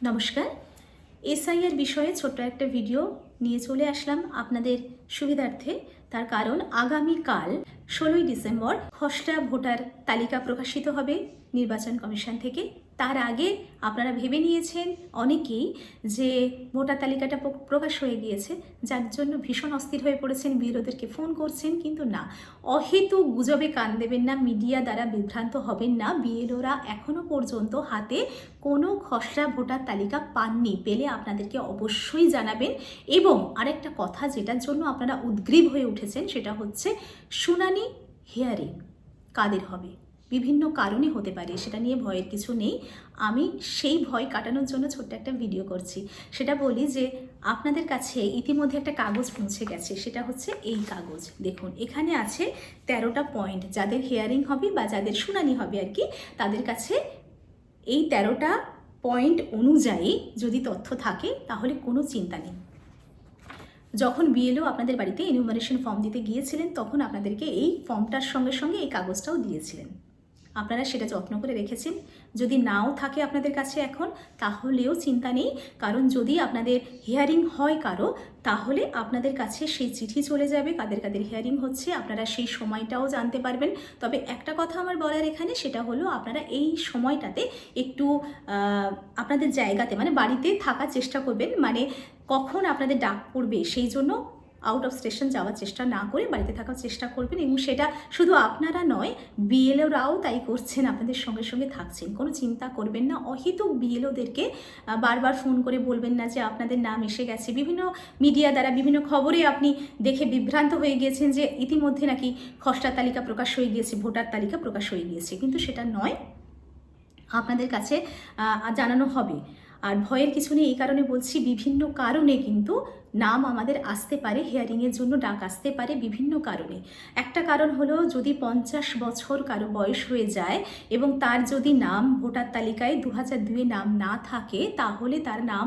নমস্কার। এসআইয়ের বিষয়ে ছোট্ট একটা ভিডিও নিয়ে চলে আসলাম আপনাদের সুবিধার্থে। তার কারণ আগামীকাল ষোলোই ডিসেম্বর খসড়া ভোটার তালিকা প্রকাশিত হবে নির্বাচন কমিশন থেকে। তার আগে আপনারা ভেবে নিয়েছেন অনেকেই যে ভোটার তালিকাটা প্রকাশ হয়ে গিয়েছে, যার জন্য ভীষণ অস্থির হয়ে পড়েছেন, বিরোধীদেরকে ফোন করছেন, কিন্তু না। অহেতু গুজবে কান দেবেন না, মিডিয়া দ্বারা বিভ্রান্ত হবেন না, বিএলওরা এখনও পর্যন্ত হাতে কোনো খসড়া ভোটার তালিকা পাননি পেলে আপনাদেরকে অবশ্যই জানাবেন। এবং আরেকটা কথা যেটার জন্য আপনারা উদ্গ্রীব হয়ে উঠেছেন, সেটা হচ্ছে, শুনানি হিয়ারিং কাদের হবে? বিভিন্ন কারণে হতে পারে, সেটা নিয়ে ভয়ের কিছু নেই। আমি সেই ভয় কাটানোর জন্য ছোট্ট একটা ভিডিও করছি। সেটা বলি যে, আপনাদের কাছে ইতিমধ্যে একটা কাগজ পৌঁছে গেছে, সেটা হচ্ছে এই কাগজ। দেখুন, এখানে আছে তেরোটা পয়েন্ট যাদের হিয়ারিং হবে বা যাদের শুনানি হবে আর কি, তাদের কাছে এই তেরোটা পয়েন্ট অনুযায়ী যদি তথ্য থাকে, তাহলে কোনো চিন্তা নেই। যখন বিএলও আপনাদের বাড়িতে এনিউমারেশন ফর্ম দিতে গিয়েছিলেন, তখন আপনাদেরকে এই ফর্মটার সঙ্গে সঙ্গে এই কাগজটাও দিয়েছিলেন। আপনারা সেটা যত্ন করে রেখেছেন। যদি নাও থাকে আপনাদের কাছে এখন, তাহলেও চিন্তা নেই। কারণ যদি আপনাদের হিয়ারিং হয় কারও, তাহলে আপনাদের কাছে সেই চিঠি চলে যাবে। কাদের কাদের হিয়ারিং হচ্ছে, আপনারা সেই সময়টাও জানতে পারবেন। তবে একটা কথা আমার বলার এখানে, সেটা হলো আপনারা এই সময়টাতে একটু আপনাদের জায়গাতে মানে বাড়িতে থাকার চেষ্টা করবেন। মানে কখন আপনাদের ডাক পড়বে, সেই জন্য আউট অফ স্টেশন যাওয়ার চেষ্টা না করে বাড়িতে থাকার চেষ্টা করবেন এবং সেটা শুধু আপনারা নয় বিএলওরাও তাই করছেন, আপনাদের সঙ্গে সঙ্গে থাকছেন। কোনো চিন্তা করবেন না। অহেতুক বিএলওদেরকে বারবার ফোন করে বলবেন না যে আপনাদের নাম এসে গেছে। বিভিন্ন মিডিয়া দ্বারা, বিভিন্ন খবরে আপনি দেখে বিভ্রান্ত হয়ে গিয়েছেন যে ইতিমধ্যে নাকি খসড়া তালিকা প্রকাশ হয়ে গিয়েছে, ভোটার তালিকা প্রকাশ হয়ে গিয়েছে। কিন্তু সেটা নয়, আপনাদের কাছে জানানো হবে। আর ভয়ের কিছু নেই, এই কারণে বলছি বিভিন্ন কারণে কিন্তু নাম আমাদের আসতে পারে হেয়ারিংয়ের জন্য ডাক আসতে পারে বিভিন্ন কারণে। একটা কারণ হলো যদি পঞ্চাশ বছর কারও বয়স হয়ে যায় এবং তার যদি নাম ভোটার তালিকায় দু হাজার দুয়ে নাম না থাকে, তাহলে তার নাম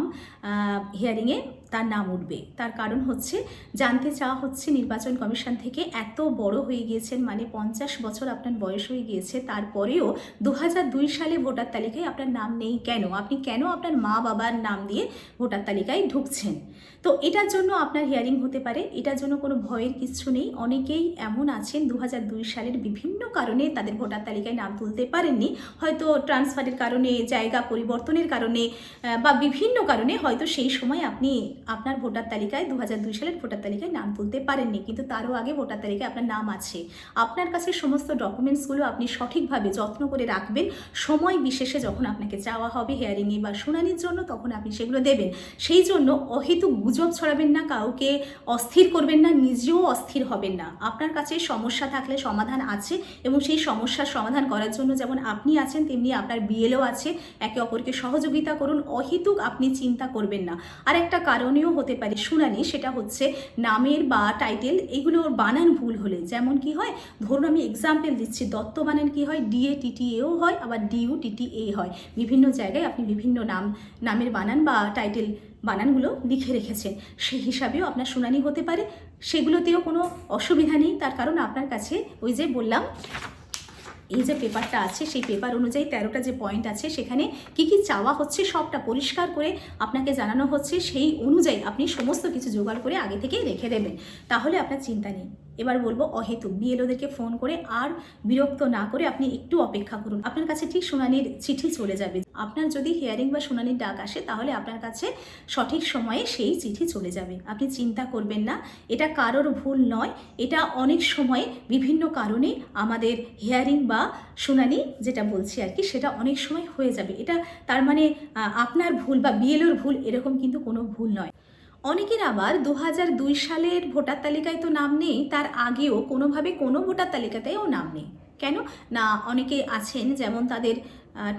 হিয়ারিংয়ে তার নাম উঠবে। তার কারণ হচ্ছে, জানতে চাওয়া হচ্ছে নির্বাচন কমিশন থেকে এত বড় হয়ে গিয়েছেন মানে পঞ্চাশ বছর আপনার বয়স হয়ে গিয়েছে, তারপরেও দু সালে ভোটার তালিকায় আপনার নাম নেই কেন? আপনি কেন আপনার মা বাবার নাম দিয়ে ভোটার তালিকায় ঢুকছেন? তো এটার জন্য আপনার হিয়ারিং হতে পারে, এটার জন্য কোনো ভয়ের কিছু নেই। অনেকেই এমন আছেন দু সালের বিভিন্ন কারণে তাদের ভোটার তালিকায় নাম তুলতে পারেননি। হয়তো ট্রান্সফারের কারণে, জায়গা পরিবর্তনের কারণে বা বিভিন্ন কারণে হয়তো সেই সময় আপনি আপনার ভোটার তালিকায় দু সালের ভোটার তালিকায় নাম তুলতে পারেননি, কিন্তু তারও আগে ভোটার তালিকায় আপনার নাম আছে। আপনার কাছে সমস্ত ডকুমেন্টসগুলো আপনি সঠিকভাবে যত্ন করে রাখবেন। সময় বিশেষে যখন আপনাকে চাওয়া হবে হেয়ারিংয়ে বা শুনানির জন্য তখন আপনি সেগুলো দেবেন। সেই জন্য অহেতুক গুজব ছড়াবেন না, কাউকে অস্থির করবেন না, নিজেও অস্থির হবেন না। আপনার কাছে সমস্যা থাকলে সমাধান আছে এবং সেই সমস্যার সমাধান করার জন্য যেমন আপনি আছেন, তেমনি আপনার বিএলও আছে। একে অপরকে সহযোগিতা করুন, অহেতুক আপনি চিন্তা করবেন না। আর একটা কারণেও হতে পারে শুনানি, সেটা হচ্ছে নামের বা টাইটেল এগুলোর বানান ভুল হলে। যেমন কি হয়, ধরুন আমি এক্সাম্পল দিচ্ছি, দত্ত বানান কি হয় ডিএ টিটিএও হয়, আবার ডিউ টিটিএ হয়। বিভিন্ন জায়গায় আপনি বিভিন্ন নাম, নামের বানান বা টাইটেল বানানগুলো লিখে রেখেছেন। সেই হিসাবেও আপনার শুনানি হতে পারে। সেগুলোতেও কোনো অসুবিধা নেই। তার কারণ আপনার কাছে ওই যে বললাম এই যে পেপারটা আছে, সেই পেপার অনুযায়ী তেরোটা যে পয়েন্ট আছে, সেখানে কি কি চাওয়া হচ্ছে সবটা পরিষ্কার করে আপনাকে জানানো হচ্ছে, সেই অনুযায়ী আপনি সমস্ত কিছু জোগাড় করে আগে থেকেই রেখে দেবেন। তাহলে আপনার চিন্তা নেই। এবার বলব অহেতুক বিএলওদেরকে ফোন করে আর বিরক্ত না করে আপনি একটু অপেক্ষা করুন। আপনার কাছে ঠিক শুনানির চিঠি চলে যাবে। আপনার যদি হিয়ারিং বা শুনানির ডাক আসে, তাহলে আপনার কাছে সঠিক সময়ে সেই চিঠি চলে যাবে। আপনি চিন্তা করবেন না, এটা কারোর ভুল নয়। এটা অনেক সময় বিভিন্ন কারণে আমাদের হিয়ারিং বা শুনানি যেটা বলছি আর কি, সেটা অনেক সময় হয়ে যাবে। এটা তার মানে আপনার ভুল বা বিএলওর ভুল এরকম কিন্তু কোনো ভুল নয়। অনেকের আবার দু দুই সালের ভোটার তালিকায় তো নাম নেই, তার আগেও কোনোভাবে কোনো ভোটার তালিকাতেও নাম নেই। কেন? না, অনেকে আছেন যেমন তাদের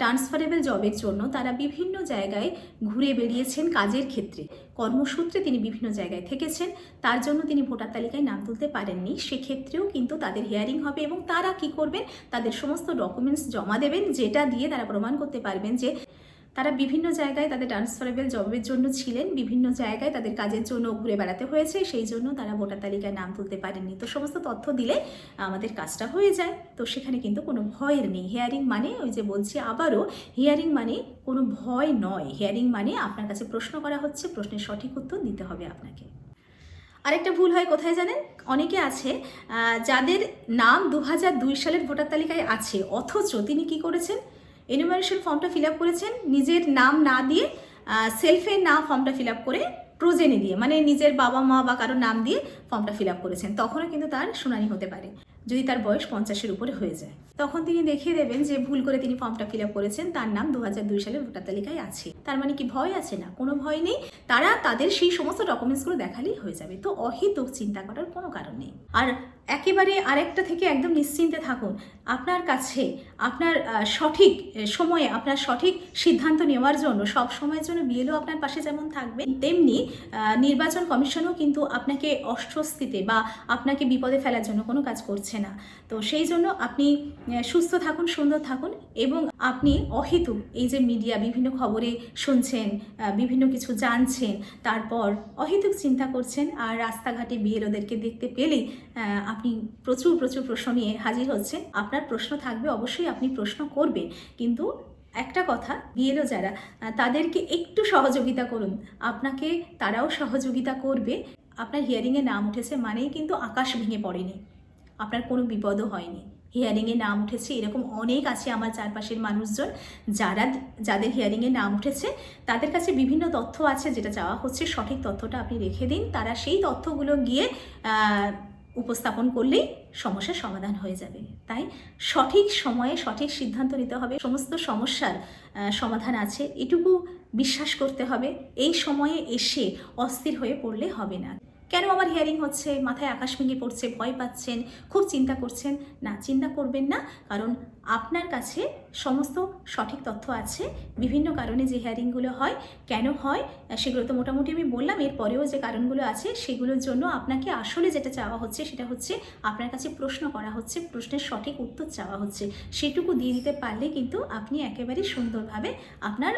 ট্রান্সফারেবল জবের জন্য তারা বিভিন্ন জায়গায় ঘুরে বেরিয়েছেন কাজের ক্ষেত্রে। কর্মসূত্রে তিনি বিভিন্ন জায়গায় থেকেছেন, তার জন্য তিনি ভোটার তালিকায় নাম তুলতে পারেননি। সেক্ষেত্রেও কিন্তু তাদের হিয়ারিং হবে এবং তারা কি করবেন? তাদের সমস্ত ডকুমেন্টস জমা দেবেন, যেটা দিয়ে তারা প্রমাণ করতে পারবেন যে তারা বিভিন্ন জায়গায় তাদের ট্রান্সফারেবল জবের জন্য ছিলেন, বিভিন্ন জায়গায় তাদের কাজের জন্য ঘুরে বেড়াতে হয়েছে, সেই জন্য তারা ভোটার তালিকায় নাম তুলতে পারেননি। তো সমস্ত তথ্য দিলে আমাদের কাজটা হয়ে যায়। তো সেখানে কিন্তু কোনো ভয়ের নেই। হিয়ারিং মানে ওই যে বলছি আবারও হিয়ারিং মানে কোনো ভয় নয়। হিয়ারিং মানে আপনার কাছে প্রশ্ন করা হচ্ছে, প্রশ্নের সঠিক উত্তর দিতে হবে আপনাকে। আরেকটা ভুল হয় কোথায় জানেন? অনেকে আছে যাদের নাম দু সালের ভোটার তালিকায় আছে, অথচ তিনি কি করেছেন? এনুমারেশন ফর্মটা ফিল আপ করেছেন, নিজের নাম না দিয়ে সেলফে না ফর্মটা ফিল আপ করে প্রোজেনে দিয়ে মানে নিজের বাবা মা বা কারোর নাম দিয়ে ফর্মটা ফিল আপ করেছেন। তখনও কিন্তু তার শুনানি হতে পারে, যদি তার বয়স পঞ্চাশের উপরে হয়ে যায়। তখন তিনি দেখিয়ে দেবেন যে ভুল করে তিনি ফর্মটা ফিল আপ করেছেন, তার নাম দু সালের ভোটার তালিকায় আছে। তার মানে কি ভয় আছে না? কোনো ভয় নেই। তারা তাদের সেই সমস্ত ডকুমেন্টসগুলো দেখালেই হয়ে যাবে। তো অহেতুক চিন্তা করার কোনো কারণ নেই। আর একেবারে আরেকটা থেকে একদম নিশ্চিন্তে থাকুন। আপনার কাছে আপনার সঠিক সময়ে আপনার সঠিক সিদ্ধান্ত নেওয়ার জন্য, সব সময়ের জন্য বিএলও আপনার পাশে যেমন থাকবে, তেমনি নির্বাচন কমিশনও কিন্তু আপনাকে অস্বস্তিতে বা আপনাকে বিপদে ফেলার জন্য কোনো কাজ করছে না। তো সেই জন্য আপনি সুস্থ থাকুন, সুন্দর থাকুন এবং আপনি অহেতুক এই যে মিডিয়া বিভিন্ন খবরে শুনছেন বিভিন্ন কিছু জানছেন, তারপর অহেতুক চিন্তা করছেন আর রাস্তাঘাটে বিএলওদেরকে দেখতে পেলেই আপনি প্রচুর প্রচুর প্রশ্ন নিয়ে হাজির হচ্ছেন। আপনার প্রশ্ন থাকবে, অবশ্যই আপনি প্রশ্ন করবেন। কিন্তু একটা কথা বিএলও যারা তাদেরকে একটু সহযোগিতা করুন। আপনাকে তারাও সহযোগিতা করবে। আপনার হিয়ারিংয়ে নাম উঠেছে মানেই কিন্তু আকাশ ভেঙে পড়েনি। আপনার কোনো বিপদও হয়নি। হিয়ারিংয়ে নাম উঠেছে, এরকম অনেক আছে আমার চারপাশের মানুষজন যারা, যাদের হিয়ারিংয়ে নাম উঠেছে, তাদের কাছে বিভিন্ন তথ্য আছে যেটা চাওয়া হচ্ছে। সঠিক তথ্যটা আপনি রেখে দিন, তারা সেই তথ্যগুলো গিয়ে উপস্থাপন করলেই সমস্যার সমাধান হয়ে যাবে। তাই সঠিক সময়ে সঠিক সিদ্ধান্ত নিতে হবে। সমস্ত সমস্যার সমাধান আছে। এটুকু বিশ্বাস করতে হবে। এই সময়ে এসে অস্থির হয়ে পড়লে হবে না। কেন আমার হিয়ারিং হচ্ছে? মাথায় আকাশ ভেঙে পড়ছে, ভয় পাচ্ছেন, খুব চিন্তা করছেন। না, চিন্তা করবেন না, কারণ আপনার কাছে সমস্ত সঠিক তথ্য আছে। বিভিন্ন কারণে যে হিয়ারিংগুলো হয়, কেন হয়, সেগুলো তো মোটামুটি আমি বললাম। এরপরেও যে কারণগুলো আছে, সেগুলোর জন্য আপনাকে আসলে যেটা চাওয়া হচ্ছে, সেটা হচ্ছে আপনার কাছে প্রশ্ন করা হচ্ছে, প্রশ্নের সঠিক উত্তর চাওয়া হচ্ছে। সেটুকু দিয়ে দিতে পারলে কিন্তু আপনি একেবারে সুন্দরভাবে আপনার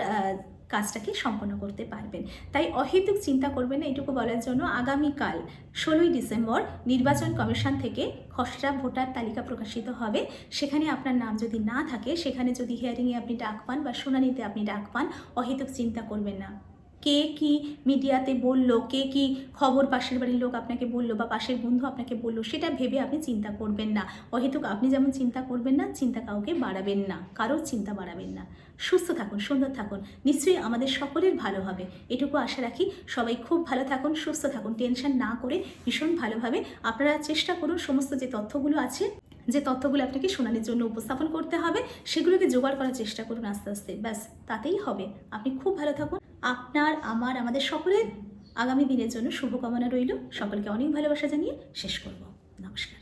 কাজটাকে সম্পন্ন করতে পারবেন। তাই অহেতুক চিন্তা করবেন না এটুকু বলার জন্য আগামীকাল ষোলোই ডিসেম্বর নির্বাচন কমিশন থেকে খসড়া ভোটার তালিকা প্রকাশিত হবে। সেখানে আপনার নাম যদি না থাকে, সেখানে যদি হিয়ারিংয়ে আপনি ডাক পান বা শুনানিতে আপনি ডাক পান, অহেতুক চিন্তা করবেন না। কে কি মিডিয়াতে বলল, কে কি খবর পাশের বাড়ির লোক আপনাকে বলল বা পাশের বন্ধু আপনাকে বলল, সেটা ভেবে আপনি চিন্তা করবেন না। অহেতুক আপনি যেমন চিন্তা করবেন না, চিন্তা কাউকে বাড়াবেন না, কারোর চিন্তা বাড়াবেন না। সুস্থ থাকুন, সুন্দর থাকুন, নিশ্চয়ই আমাদের সকলের ভালো হবে। এটুকু আশা রাখি সবাই খুব ভালো থাকুন, সুস্থ থাকুন, টেনশন না করে ভীষণ ভালোভাবে আপনারা চেষ্টা করুন সমস্ত যে তথ্যগুলো আছে, যে তথ্যগুলো আপনাকে শুনানির জন্য উপস্থাপন করতে হবে, সেগুলোকে জোগাড় করার চেষ্টা করুন আস্তে আস্তে। ব্যাস, তাতেই হবে। আপনি খুব ভালো থাকুন। আপনার, আমার, আমাদের সকলের আগামী দিনের জন্য শুভকামনা রইল। সকলকে অনেক ভালোবাসা জানিয়ে শেষ করব। নমস্কার।